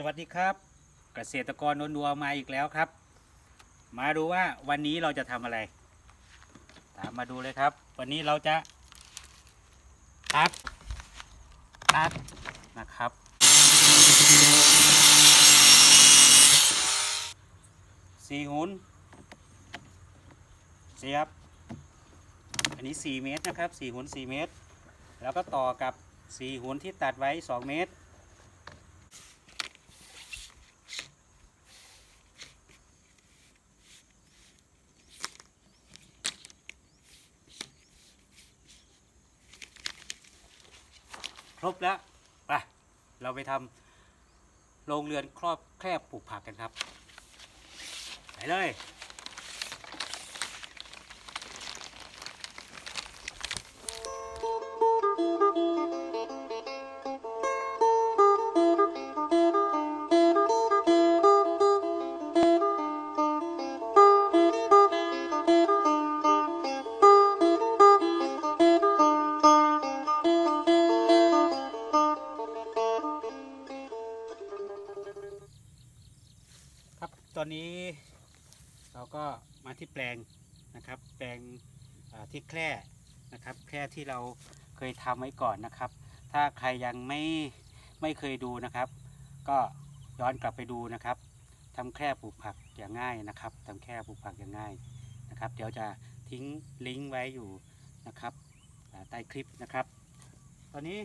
สวัสดีครับ เกษตรกรนนดัวมาอีกแล้วครับ มาดูว่าวันนี้เราจะทำอะไร ตามมาดูเลยครับ วันนี้เราจะตัดตัดนะครับ สี่หุนเสียบ อันนี้ 4 เมตรนะครับ 4 หุน4เมตร แล้วก็ต่อกับ 4 หุนที่ตัดไว้ 2 เมตร ครบแล้วไปเราไปทำโรงเรือนครอบแคบปลูกผักกันครับ ไปเลย ที่แปลงนะครับ แปลงที่แคร่นะครับ แคร่ที่เราเคยทำไว้ก่อนนะครับ ถ้าใครยังไม่ไม่เคยดูนะครับ ก็ย้อนกลับไปดูนะครับทำแคร่ปลูกผักอย่างง่ายนะครับทำแคร่ปลูกผักอย่างง่ายนะครับ เดี๋ยวจะทิ้งลิงก์ไว้อยู่นะครับใต้คลิปนะครับ ตอนนี้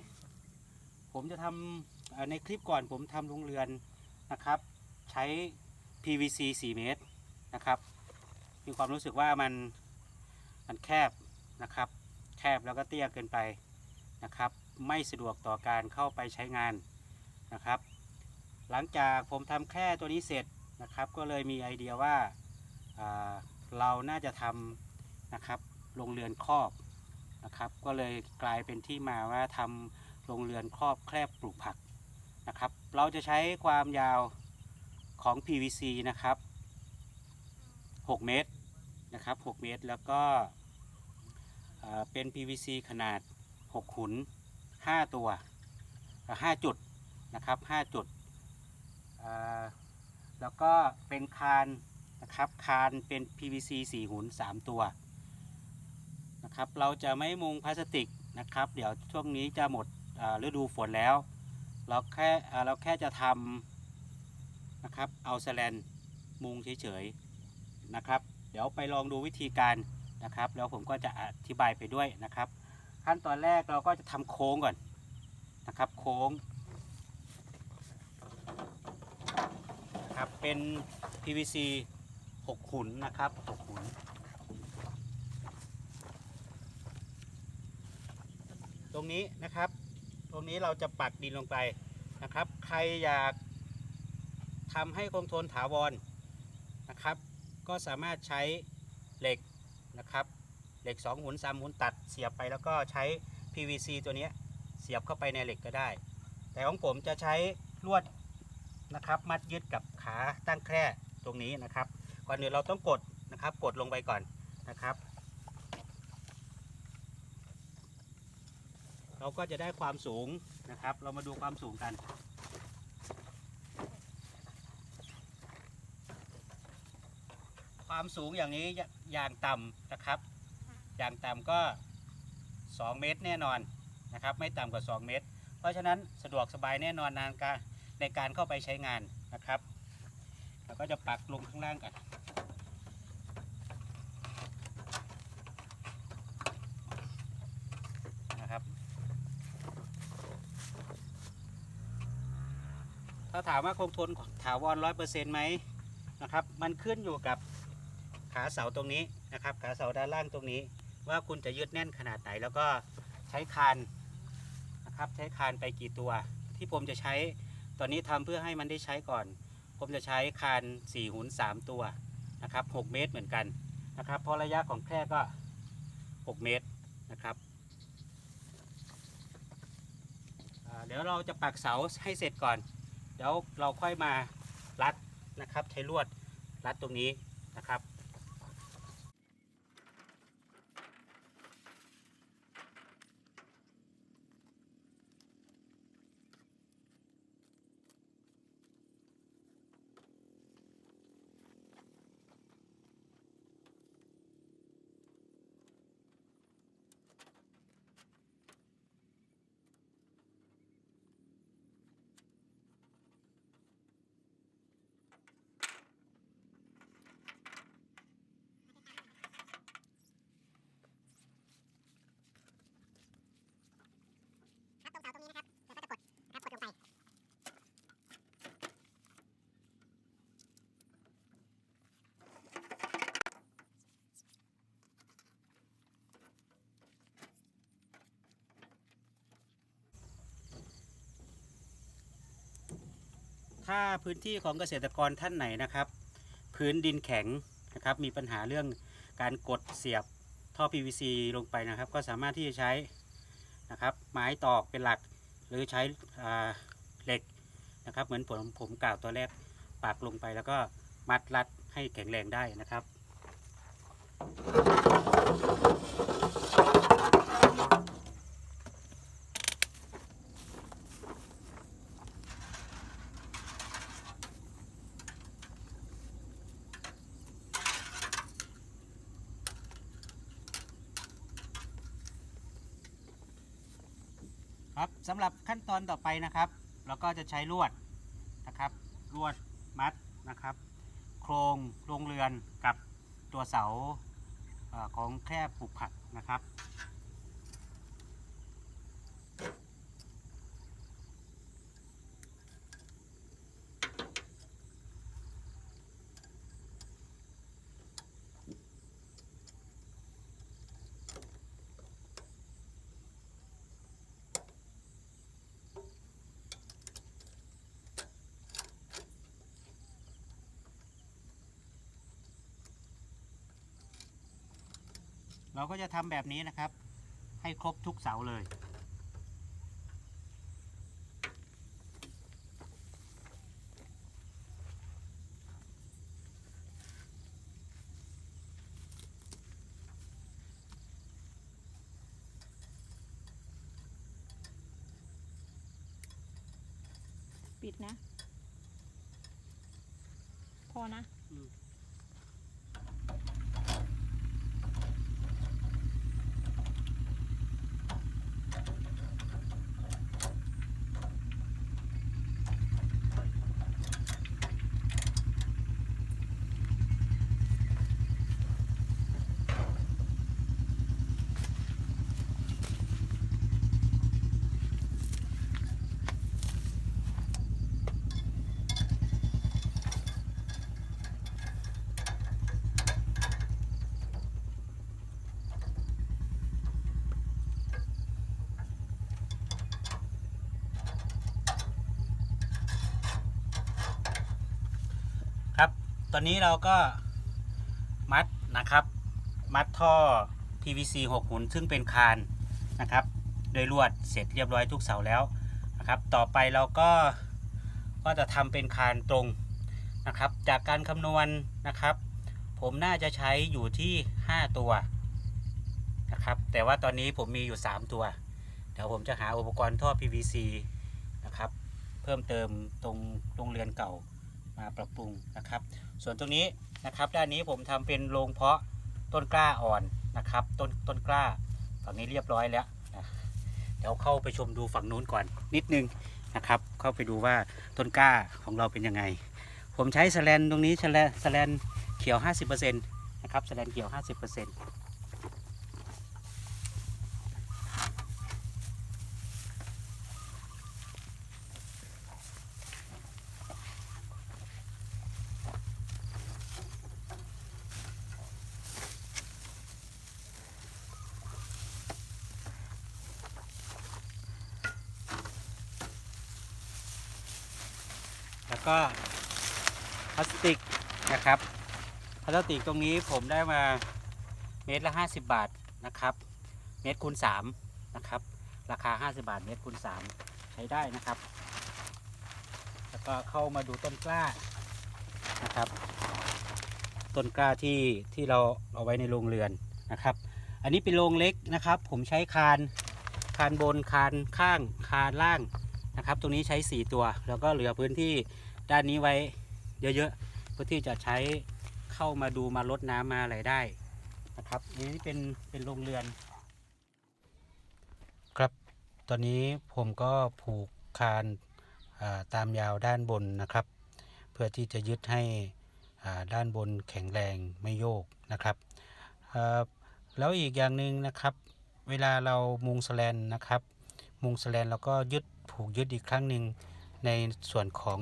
ผมจะทำเอ่อในคลิปก่อนผมทำโรงเรือนนะครับ ใช้ PVC 4 เมตรนะครับ มีความรู้สึกว่ามันมันแคบนะครับ แคบแล้วก็เตี้ยเกินไปนะครับ ไม่สะดวกต่อการเข้าไปใช้งานนะครับ หลังจากผมทำแค่ตัวนี้เสร็จนะครับ ก็เลยมีไอเดียว่าาเราน่าจะทำนะครับโรงเรือนครอบนะครับ ก็เลยกลายเป็นที่มาว่าทำโรงเรือนครอบแคบปลูกผักนะครับ เราจะใช้ความยาวของ PVC นะครับ 6 เมตรนะครับ 6 เมตรแล้วก็เป็น PVC ขนาด 6 ขุน 5 ตัว 5 จุดนะครับ 5 จุด แล้วก็เป็นคานนะครับ คานเป็น PVC 4 หุน 3 ตัวนะครับ เราจะไม่มุงพลาสติกนะครับ เดี๋ยวช่วงนี้จะหมดฤดูฝนแล้ว เราแค่เราแค่จะทำนะครับ เอาแสแลนมุงเฉยๆ นะครับ เดี๋ยวไปลองดูวิธีการนะครับ แล้วผมก็จะอธิบายไปด้วยนะครับ ขั้นตอนแรกเราก็จะทำโค้งก่อนนะครับ โค้งนะครับเป็น PVC 6 ขุนนะครับ6ขุนตรงนี้นะครับ ตรงนี้เราจะปักดินลงไปนะครับ ใครอยากทำให้คงทนถาวรนะครับ ก็สามารถใช้เหล็กนะครับเหล็ก2หุน3หุนตัดเสียบไปแล้วก็ใช้ PVC ตัวนี้เสียบเข้าไปในเหล็กก็ได้ แต่ของผมจะใช้ลวดนะครับ มัดยึดกับขาตั้งแคร่ตรงนี้นะครับ ก่อนอื่นเราต้องกดนะครับ กดลงไปก่อนนะครับ เราก็จะได้ความสูงนะครับ เรามาดูความสูงกัน ความสูงอย่างนี้อย่อย่างต่ำนะครับ อย่างต่ำก็ 2 เมตรแน่นอนนะครับ ไม่ต่ำกว่า 2 เมตร เพราะฉะนั้นสะดวกสบายแน่นอนในการในการเข้าไปใช้งานนะครับเราก็จะปักลงข้างล่างกันนะครับ ถ้าถามว่าคงทนถาวรร้อยเปอร์เซ็นต์ไหมนะครับ มันขึ้นอยู่กับ ขาเสาตรงนี้นะครับขาเสาด้านล่างตรงนี้ ว่าคุณจะยึดแน่นขนาดไหน แล้วก็ใช้คานนะครับใช้คานไปกี่ตัว ที่ผมจะใช้ตอนนี้ทำเพื่อให้มันได้ใช้ก่อน ผมจะใช้คาน4หุน3ตัวนะครับ6เมตรเหมือนกันนะครับเพราะระยะของแคร่ก็ 6 เมตรนะครับเดี๋ยวเราจะปักเสาให้เสร็จก่อน เดี๋ยวเราค่อยมารัดนะครับใช้ลวดรัดตรงนี้นะครับ เสาตรงนี้นะครับแล้วก็จะกดนะครับกดลงไป ถ้าพื้นที่ของเกษตรกรท่านไหนนะครับ พื้นดินแข็งนะครับมีปัญหาเรื่องการกดเสียบท่อ PVC ลงไปนะครับ ก็สามารถที่จะใช้นะครับไม้ตอกเป็นหลัก หรือใช้เหล็กนะครับ เหมือนผมผมกล่าวตัวแรกปากลงไปแล้วก็มัดรัดให้แข็งแรงได้นะครับ ครับสำหรับขั้นตอนต่อไปนะครับ เราก็จะใช้ลวดนะครับลวดมัดนะครับ โครงโรงเรือนกับตัวเสาของแคร่ปลูกผักนะครับ เราก็จะทำแบบนี้นะครับ ให้ครบทุกเสาเลย ปิดนะ พอนะ อืม ตอนนี้เราก็มัดนะครับ มัดท่อ PVC 6หุ่นซึ่งเป็นคานนะครับโดยลวดเสร็จเรียบร้อยทุกเสาแล้วนะครับ ต่อไปเราก็ก็จะทำเป็นคานตรงนะครับ จากการคำนวณนะครับ ผมน่าจะใช้อยู่ที่ 5 ตัวนะครับ แต่ว่าตอนนี้ผมมีอยู่ 3 ตัว เดี๋ยวผมจะหาอุปกรณ์ท่อ PVC นะครับ เพิ่มเติมตรงโรงเรือนเก่า มาปรับปรุงนะครับ ส่วนตรงนี้นะครับ ด้านนี้ผมทำเป็นโรงเพาะต้นกล้าอ่อนนะครับ ต้นต้นกล้าฝั่งนี้เรียบร้อยแล้วนะเดี๋ยวเข้าไปชมดูฝั่งนู้นก่อนนิดนึงนะครับ เข้าไปดูว่าต้นกล้าของเราเป็นยังไง ผมใช้สแลนตรงนี้สแลนสแลนเขียว 50%นะครับสแลนเขียว 50% แล้วก็พลาสติกนะครับพลาสติกตรงนี้ผมได้มาเมตรละ 50 บาทนะครับเมตรคูณ3นะครับราคา 50 บาทเมตรคูณ3ใช้ได้นะครับ แล้วก็เข้ามาดูต้นกล้านะครับ ต้นกล้าที่ที่เราเอาไว้ในโรงเรือนนะครับ อันนี้เป็นโรงเล็กนะครับ ผมใช้คานคานบนคานข้างคานล่าง นะครับ ตรงนี้ใช้ 4 ตัว แล้วก็เหลือพื้นที่ด้านนี้ไว้เยอะๆ เพื่อที่จะใช้เข้ามาดูมาลดน้ำมาอะไรได้นะครับนนี้เป็นเป็นโรงเรือน ครับ ตอนนี้ผมก็ผูกคานาตามยาวด้านบนนะครับ เพื่อที่จะยึดให้ด้านบนแข็งแรงไม่โยกนะครับ แล้วอีกอย่างหนึ่งนะครับ เวลาเรามุงสแลนนะครับ มุงแสแลนแล้วก็ยึดผูกยึดอีกครั้งหนึ่งในส่วนของ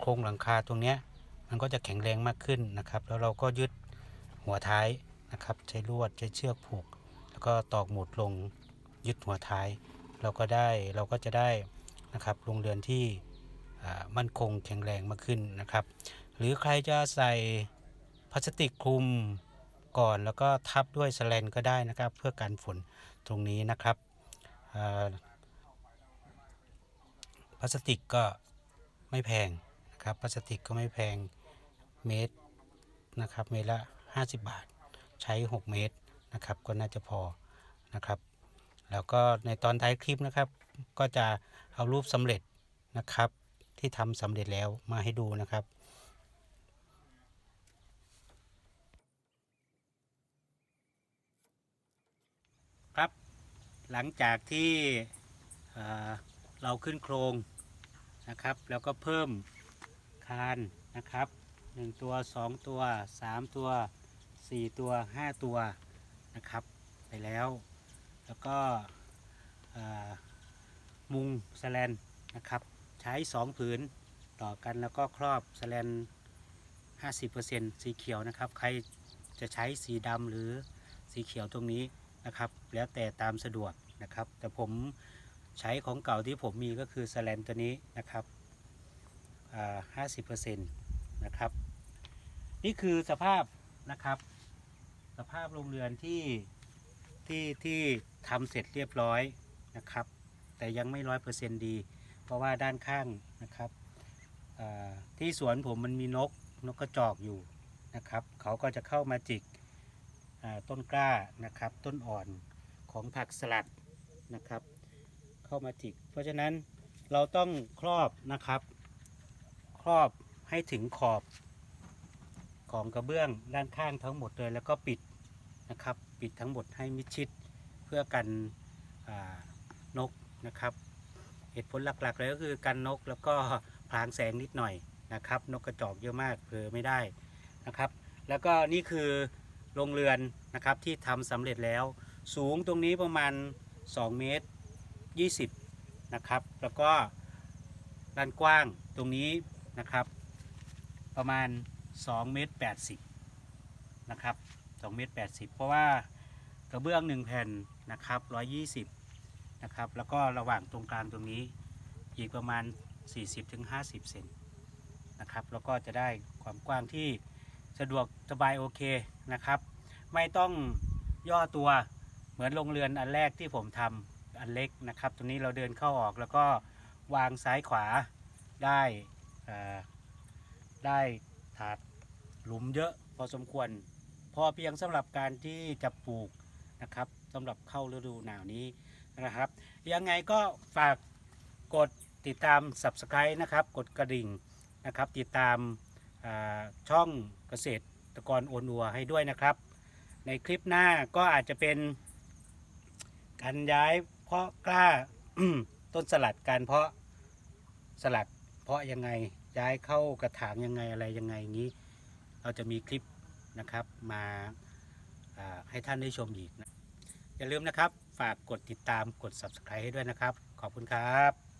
โครงหลังคาตรงนี้มันก็จะแข็งแรงมากขึ้นนะครับ แล้วเราก็ยึดหัวท้ายนะครับ ใช้ลวดใช้เชือกผูก แล้วก็ตอกหมุดลงยึดหัวท้าย เราก็ได้เราก็จะได้นะครับโรงเรือนที่มั่นคงแข็งแรงมากขึ้นนะครับ หรือใครจะใส่พลาสติกคลุมก่อนแล้วก็ทับด้วยสแลนก็ได้นะครับ เพื่อกันฝนตรงนี้นะครับ พลาสติกก็ไม่แพงนะครับพลาสติกก็ไม่แพงเมตรนะครับเมตรละ 50 บาท ใช้ 6 เมตรนะครับก็น่าจะพอนะครับ แล้วก็ในตอนท้ายคลิปนะครับ ก็จะเอารูปสำเร็จนะครับที่ทำสำเร็จแล้วมาให้ดูนะครับครับ หลังจากที่เราขึ้นโครงนะครับ แล้วก็เพิ่มคานนะครับ 1 ตัว 2 ตัว 3 ตัว 4 ตัว 5 ตัวนะครับไปแล้ว แล้วก็มุงสแลนนะครับ ใช้ 2 ผืนต่อกันแล้วก็ครอบสแลน 50%สีเขียวนะครับ ใครจะใช้สีดำหรือสีเขียวตรงนี้ นะครับ แล้วแต่ตามสะดวกนะครับ แต่ผมใช้ของเก่าที่ผมมีก็คือสแลนตัวนี้นะครับอ่า50%นต์นะครับ นี่คือสภาพนะครับ สภาพโรงเรือนที่ที่ที่ทำเสร็จเรียบร้อยนะครับ แต่ยังไม่ร้อยเปอร์เซ็นต์ดี เพราะว่าด้านข้างนะครับที่สวนผมมันมีนกนกกระจอกอยู่นะครับ เขาก็จะเข้ามาจิก ต้นกล้านะครับ ต้นอ่อนของผักสลัดนะครับ เข้ามาจิก เพราะฉะนั้นเราต้องครอบนะครับ ครอบให้ถึงขอบของกระเบื้องด้านข้างทั้งหมดเลย แล้วก็ปิดนะครับ ปิดทั้งหมดให้มิดชิดเพื่อกันนกนะครับเหตุผลหลักๆเลยก็คือกันนกแล้วก็พรางแสงนิดหน่อยนะครับ นกกระจอกเยอะมากเผลอไม่ได้นะครับ แล้วก็นี่คือ โรงเรือนนะครับที่ทำสำเร็จแล้ว สูงตรงนี้ประมาณ 2 เมตร 20 นะครับ แล้วก็ด้านกว้างตรงนี้นะครับ ประมาณ 2 เมตร 80 นะครับ 2 เมตร 80 เพราะว่ากระเบื้อง 1 แผ่นนะครับ 120 นะครับ แล้วก็ระหว่างตรงกลางตรงนี้อีกประมาณ 40-50 เซนนะครับ แล้วก็จะได้ความกว้างที่สะดวกสบายโอเค นะครับ ไม่ต้องย่อตัวเหมือนโรงเรือนอันแรกที่ผมทำอันเล็กนะครับตรงนี้เราเดินเข้าออกแล้วก็วางซ้ายขวาได้ได้ถาดหลุมเยอะพอสมควร พอเพียงสำหรับการที่จะปลูกนะครับสำหรับเข้าฤดูหนาวนี้นะครับ ยังไงก็ฝากกดติดตาม Subscribe นะครับ กดกระดิ่งนะครับ ติดตามช่องเกษตร ตกรโอนัวให้ด้วยนะครับ ในคลิปหน้าก็อาจจะเป็นการย้ายเพาะกล้าต้นสลัดการเพาะสลัดเพาะยังไงย้ายเข้ากระถางยังไงอะไรยังไงงนี้ เราจะมีคลิปนะครับมาาให้ท่านได้ชมอีกนะอย่าลืมนะครับ ฝากกดติดตามกด subscribe ให้ด้วยนะครับ ขอบคุณครับ